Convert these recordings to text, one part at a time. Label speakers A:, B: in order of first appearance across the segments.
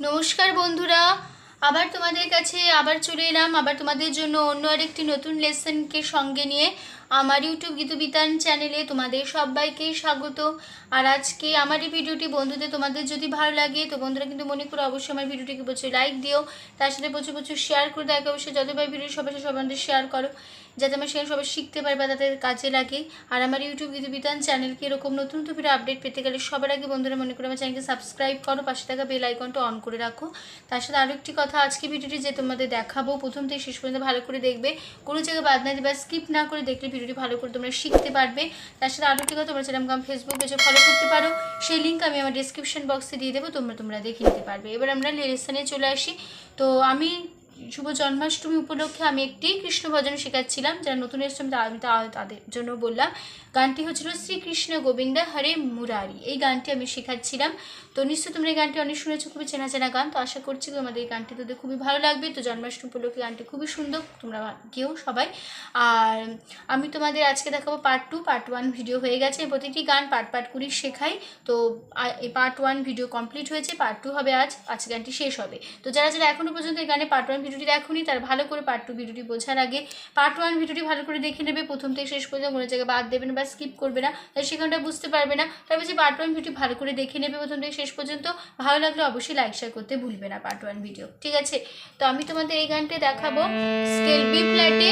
A: নমস্কার বন্ধুরা, আবার তোমাদের কাছে আবার চলে এলাম। আবার তোমাদের জন্য অন্য আরেকটি নতুন লেসনকে সঙ্গে নিয়ে। আমার ইউটিউব গীতবিতান চ্যানেলে তোমাদের সবাইকে স্বাগত। আর আজকে আমার এই ভিডিওটি বন্ধুদের, তোমাদের যদি ভালো লাগে, তো বন্ধুরা কিন্তু মনে করো অবশ্যই আমার ভিডিওটিকে প্রচুর লাইক দিও। তার সাথে প্রচুর প্রচুর শেয়ার করে দেখো অবশ্যই যতবার ভিডিও সবার সাথে সবার শেয়ার করো, যাতে আমার সেখানে সবাই শিখতে পারে বা তাদের কাজে লাগে। আর আমার ইউটিউব গীতবিতান চ্যানেলকে এরকম নতুন নতুন ভিডিও আপডেট পেতে গেলে সবার আগে বন্ধুরা মনে করো আমার চ্যানেলকে সাবস্ক্রাইব করো, পাশে থাকা বেল আইকনটা অন করে রাখো। তার সাথে আরও একটি কথা, আজকে ভিডিওটি যে তোমাদের দেখাবো, প্রথম থেকে শেষ পর্যন্ত ভালো করে দেখবে। কোনো জায়গায় বাদ না দিবে স্কিপ না করে দেখলে ভিডিওটি ভালো করে তোমরা শিখতে পারবে, তার সাথে আরও একটি কথা, তোমরা টেলিগ্রাম ফেসবুক পেজে ফলো করতে পারো। সেই লিঙ্ক আমি আমার ডিসক্রিপশন বক্সে দিয়ে দেবো, তোমরা তোমরা দেখে নিতে পারবে। এবার আমরা লেসনে চলে আসি। তো আমি শুভ জন্মাষ্টমী উপলক্ষে আমি একটি কৃষ্ণ ভজন শেখাচ্ছিলাম, যারা নতুন এসছে, আমি তা- আমি তাদের জন্য বললাম। গানটি হচ্ছিল শ্রীকৃষ্ণ গোবিন্দ হরে মুরারি। এই গানটি আমি শেখাচ্ছিলাম। তো নিশ্চয়ই তোমরা এই গানটি অনেক শুনেছো, খুবই চেনা চেনা গান, তো আশা করছি তোমাদের এই গানটি তোদের খুবই ভালো লাগবে। তো জন্মাষ্টমী উপলক্ষে গানটি খুবই সুন্দর, তোমরা কেউ সবাই। আর আমি তোমাদের আজকে দেখাবো part two part one video হয়ে গেছে। প্রতিটি গান পার্ট পার্ট করে শেখাই। তো এই পার্ট ওয়ান ভিডিও কমপ্লিট হয়েছে পার্ট টু হবে আজ, আজকে গানটি শেষ হবে। তো যারা যারা এখনও পর্যন্ত এই গানে পার্ট ওয়ান ভিডিওটি দেখোনি, তারা ভালো করে পার্ট টু ভিডিওটি বোঝার আগে পার্ট ওয়ান ভিডিওটি ভালো করে দেখে নেবে। প্রথম থেকে শেষ পর্যন্ত কোনো জায়গায় বাদ দেবে না বা স্কিপ করবে না তাই সেখানটা বুঝতে পারবে না। তবে যে পার্ট ওয়ান ভিডিও ভালো করে দেখে নেবে, প্রথম থেকে শেষ পর্যন্ত ভালো লাগলে অবশ্যই লাইক শেয়ার করতে ভুলবে না পার্ট ওয়ান ভিডিও ঠিক আছে? তো আমি তোমাদের এই গানটা দেখাবো স্কেল বি ফ্ল্যাটে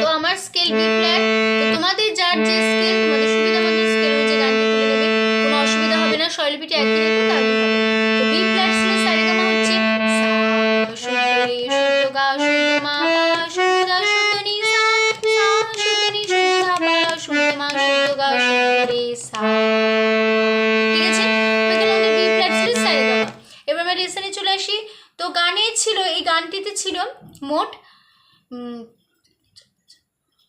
A: তো আমার স্কেল বি ফ্ল্যাট তো তোমাদের যার যে স্কেল তোমাদের সুবিধা মতো স্কেল হচ্ছে গানটি তুলে নেবে। কোনো অসুবিধা হবে না শৈলপিটি একই ছিল, এই গানটিতে ছিল মোট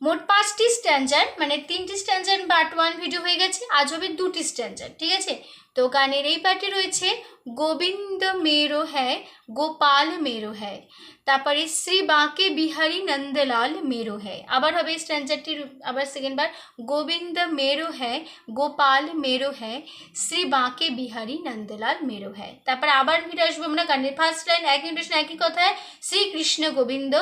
A: মোট পাঁচটি স্ট্যান্ডার মানে তিনটি স্ট্যান্ডার পার্ট ওয়ান ভিডিও হয়ে গেছে, আজ হবে দুটি স্ট্যান্ডার ঠিক আছে? তো গানের এই পার্টে রয়েছে, গোবিন্দ মেরো হ্যায়, গোপাল মেরো হ্যায়, তারপরে শ্রী বাঁকে বিহারী নন্দলাল মেরো হ্যায়। আবার হবে স্ট্যান্ডারটির আবার সেকেন্ড বার, গোবিন্দ মেরো হ্যায়, গোপাল মেরো হ্যায়, শ্রী বাঁকে বিহারী নন্দলাল মেরো হ্যায়। তারপর আবার ফিরে আসব আমরা গানের ফার্স্ট লাইন একই ইন্টেশন একই কথায় শ্রীকৃষ্ণ গোবিন্দ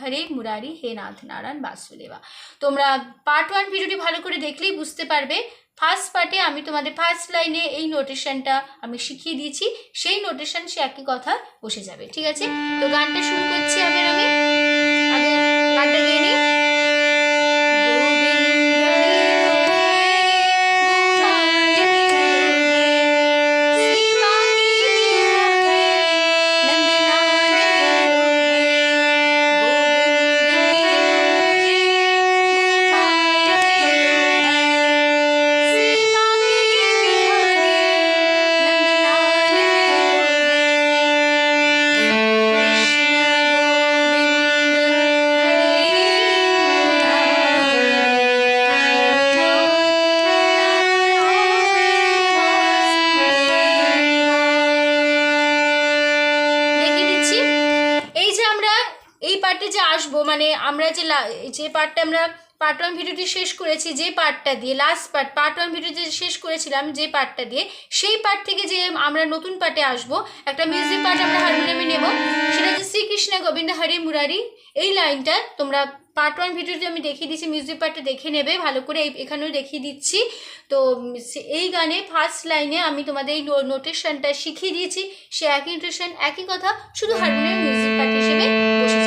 A: হরে মুরারি, হে নাথ নারায়ণ বাসুদেবা। তোমরা পার্ট ওয়ান ভিডিওটি ভালো করে দেখলেই বুঝতে পারবে ফার্স্ট পার্টে আমি তোমাদের ফার্স্ট লাইনে এই নোটেশনটা আমি শিখিয়ে দিয়েছি। সেই নোটেশন সে একই কথা বসে যাবে, ঠিক আছে? তো গানটা শুরু করছি আবার আমি। আগে গানটা গিয়ে নিই। মানে আমরা যে যে পার্টটা আমরা পার্ট ওয়ান ভিডিওটি শেষ করেছি, যে পার্টটা দিয়ে last part part one video যে শেষ করেছিলাম যে পার্টটা দিয়ে, সেই পার্ট থেকে যে আমরা নতুন পার্টে আসব, একটা মিউজিক পার্ট আমরা হারমোনিয়ামে নেব, সেটা হচ্ছে শ্রীকৃষ্ণ গোবিন্দ হরে মুরারি। এই লাইনটা তোমরা পার্ট ওয়ান ভিডিওতে আমি দেখিয়ে দিচ্ছি মিউজিক পার্টটা দেখে নেবে, ভালো করে এখানেও দেখিয়ে দিচ্ছি। তো এই গানে ফার্স্ট লাইনে আমি তোমাদের এই নোটেশনটা শিখিয়ে দিয়েছি, সে একই নোটেশন একই কথা, শুধু হারমোনিয়াম মিউজিক পার্ট হিসেবে বসে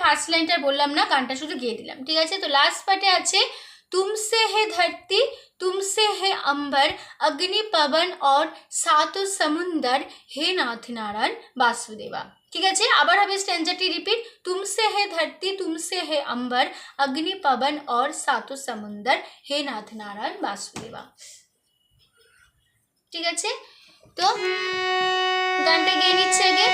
A: ফার্স্ট লাইনটা বললাম না গানটা শুধু গেয়ে দিলাম ঠিক আছে তো লাস্ট পার্টে আছে तुमसे है धरती तुमसे है अंबर अग्नि पवन और सातों समुंदर हे नाथ नारायण वासुदेवा ঠিক আছে আবার হবে স্ট্যান্ডারটি রিপিট তুমসে হে ধরতি তুমসে হে अंबर अग्नि पवन और सातों समुंदर हे नाथ नारायण वासुदेवा ঠিক আছে তো গানটা গিয়ে নিচ্ছে আগে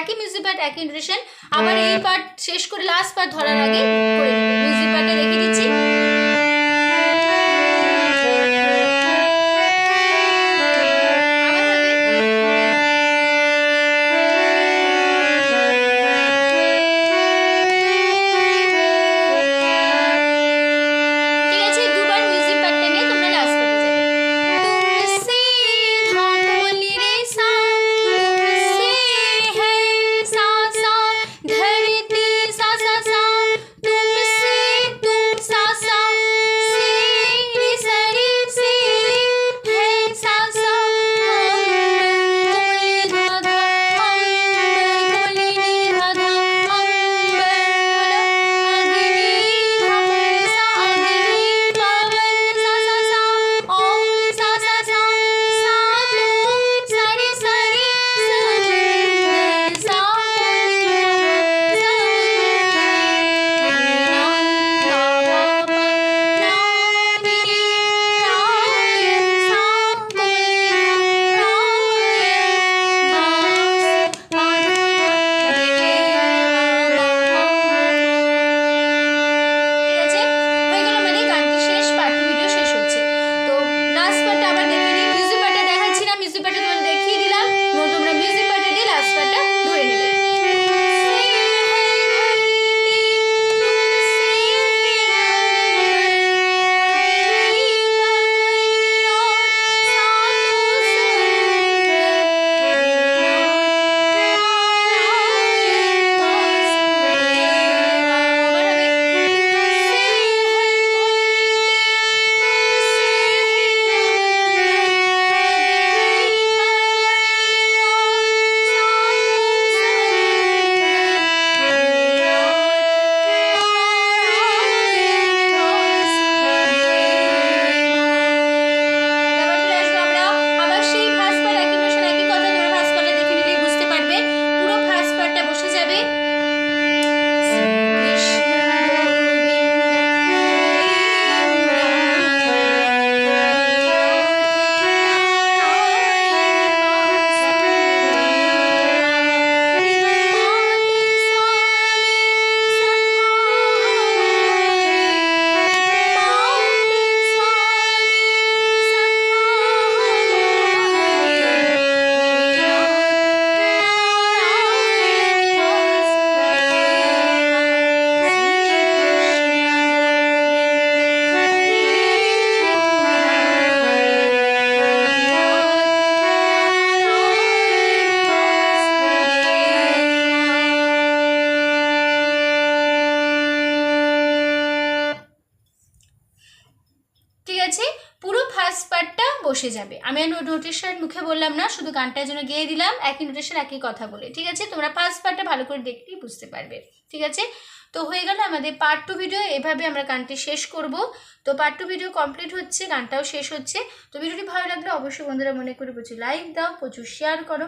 A: একই মিউজিক পার্ট একই ইন্ট্রেশন আবার এই পার্ট শেষ করে লাস্ট পার্ট ধরার আগে করে নেবে। ফার্স্ট পার্টটা বসে যাবে। আমি আর নোটেশন মুখে বললাম না, শুধু গানটার জন্য গেয়ে দিলাম, একই নোটেশন একই কথা বলে। ঠিক আছে? তোমরা ফার্স্ট পার্টটা ভালো করে দেখতেই বুঝতে পারবে। ঠিক আছে? তো হয়ে গেল আমাদের পার্ট টু ভিডিও এভাবে আমরা গানটি শেষ করব। তো পার্ট টু ভিডিও কমপ্লিট হচ্ছে, গানটাও শেষ হচ্ছে। তো ভিডিওটি ভালো লাগলে অবশ্যই বন্ধুরা মনে করে প্রচুর লাইক দাও, প্রচুর শেয়ার করো।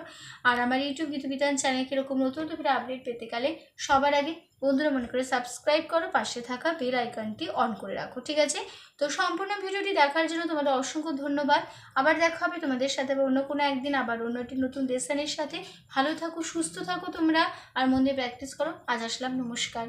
A: আর আমার ইউটিউব গীত বিতান চ্যানেলকে এরকম নতুন নতুন আপডেট পেতে গেলে সবার আগে বন্ধুরা মনে করে সাবস্ক্রাইব করো, পাশে থাকা বেল আইকনটি অন করে রাখো, ঠিক আছে? তো সম্পূর্ণ ভিডিওটি দেখার জন্য তোমাদের অসংখ্য ধন্যবাদ। আবার দেখা হবে তোমাদের সাথে আবার অন্য কোনো একদিন, আবার অন্য একটি নতুন লেসনের সাথে। ভালো থাকো, সুস্থ থাকো তোমরা। আর মন দিয়ে প্র্যাকটিস করো। আজ আসলাম। নমস্কার।